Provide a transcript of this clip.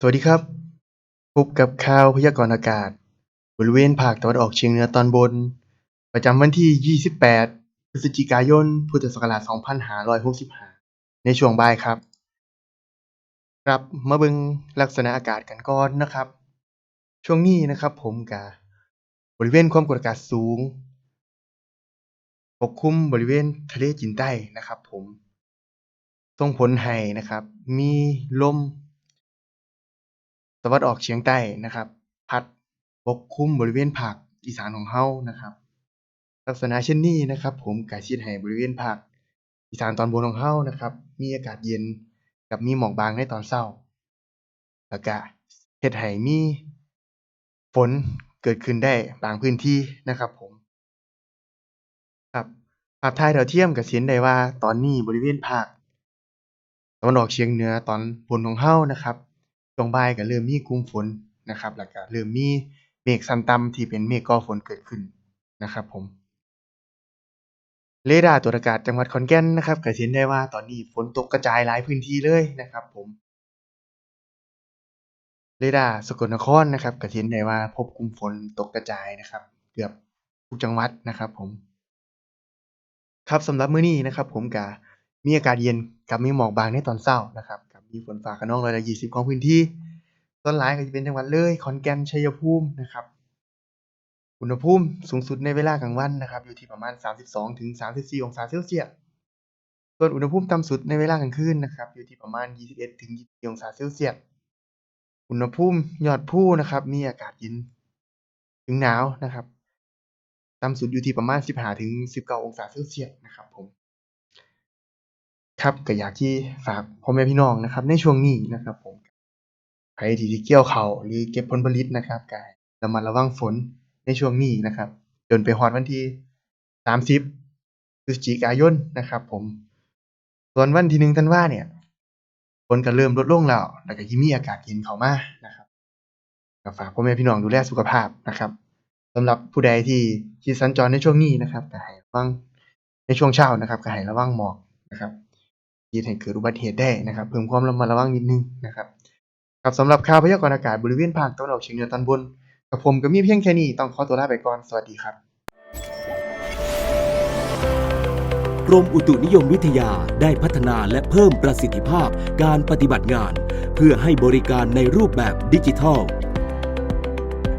สวัสดีครับ พบกับข่าวพยากรณ์อากาศ บริเวณภาคตะวันออกเฉียงเหนือตอนบน ประจำวันที่ 28 พฤศจิกายน พุทธศักราช 2565 ในช่วงบ่ายครับ ครับมาเบิงลักษณะอากาศกันก่อนนะครับ ช่วงนี้นะครับผมกะบริเวณความกดอากาศสูง ปกคลุมบริเวณทะเลจีนใต้นะครับผมส่งผลให้นะครับ มีลม ตะวันออกเฉียงใต้นะครับ พัดปกคลุมบริเวณภาคอีสานของเรานะครับ ลักษณะเช่นนี้นะครับ ผมก็สิดให้บริเวณภาคอีสานตอนบนของเรานะครับ มีอากาศเย็นกับมีหมอกบางในตอนเช้าแล้วก็เฮ็ดให้มีฝนเกิดขึ้นได้บางพื้นที่นะครับผมครับภาพถ่ายดาวเทียมก็สิเห็นได้ว่าตอนนี้บริเวณภาคตะวันออกเฉียงเหนือตอนบนของเรานะครับ ช่วงบ่ายก็เริ่มมีกลุ่มฝนนะครับ แล้วก็เริ่มมีเมฆส่ำต่ำที่เป็นเมฆก่อฝนเกิดขึ้นนะครับผมเรดาร์ตรวจอากาศจังหวัดขอนแก่นนะครับก็เห็นได้ว่าตอนนี้ฝนตกกระจายหลายพื้นที่เลยนะครับ ผมเรดาร์สกลนครนะครับก็เห็นได้ว่าพบกลุ่มฝนตกกระจายนะครับ เกือบทุกจังหวัดนะครับ ผม ครับสำหรับมื้อนี้นะครับ ผมก็มีอากาศเย็นกับมีหมอกบางในตอนเช้านะครับ มีฝนฟ้าคะนองร้อยละ20ของพื้นที่ส่วนหลายก็จะเป็นจังหวัดเลย ขอนแก่น ชัยภูมินะครับ อุณหภูมิสูงสุดในเวลากลางวันนะครับ อยู่ที่ประมาณ 32-34 องศาเซลเซียส ส่วนอุณหภูมิต่ำสุดในเวลากลางคืนนะครับ อยู่ที่ประมาณ 21-24 องศาเซลเซียส อุณหภูมิยอดภูนะครับ มีอากาศเย็นถึงหนาวนะครับ ต่ำสุดอยู่ที่ประมาณ 15-19 องศาเซลเซียสนะครับผม ครับก็อยากที่ฝากพ่อแม่พี่น้องนะครับ ในช่วงนี้นะครับผมใครที่สิเกี่ยวเขาหรือเก็บผลผลิตนะครับก็ให้ระมัดระวังฝนในช่วงนี้นะครับ จนไปฮอดวันที่ 30พฤศจิกายนนะครับ ผม ส่วนวันที่1ธันวาเนี่ยฝนก็เริ่มลดลงแล้วแล้วก็สิมีอากาศเย็นเข้ามานะครับก็ฝากพ่อแม่พี่น้องดูแลสุขภาพนะครับสำหรับผู้ใดที่ที่สัญจรในช่วงนี้นะครับก็ให้ระวังในช่วงเช้านะครับก็ให้ระวังหมอกนะครับ ที่เฮ็ดให้เกิดอุบัติเหตุได้นะครับ เพิ่มความระมัดระวังนิดนึงนะครับครับสำหรับข่าวพยากรณ์อากาศบริเวณภาคตะวันออกเฉียงเหนือตอนบนกับผมก็มีเพียงแค่นี้ต้องขอตัวลาไปก่อนสวัสดีครับกรมอุตุนิยมวิทยาได้พัฒนาและเพิ่มประสิทธิภาพการปฏิบัติงาน เพื่อให้บริการในรูปแบบดิจิทัล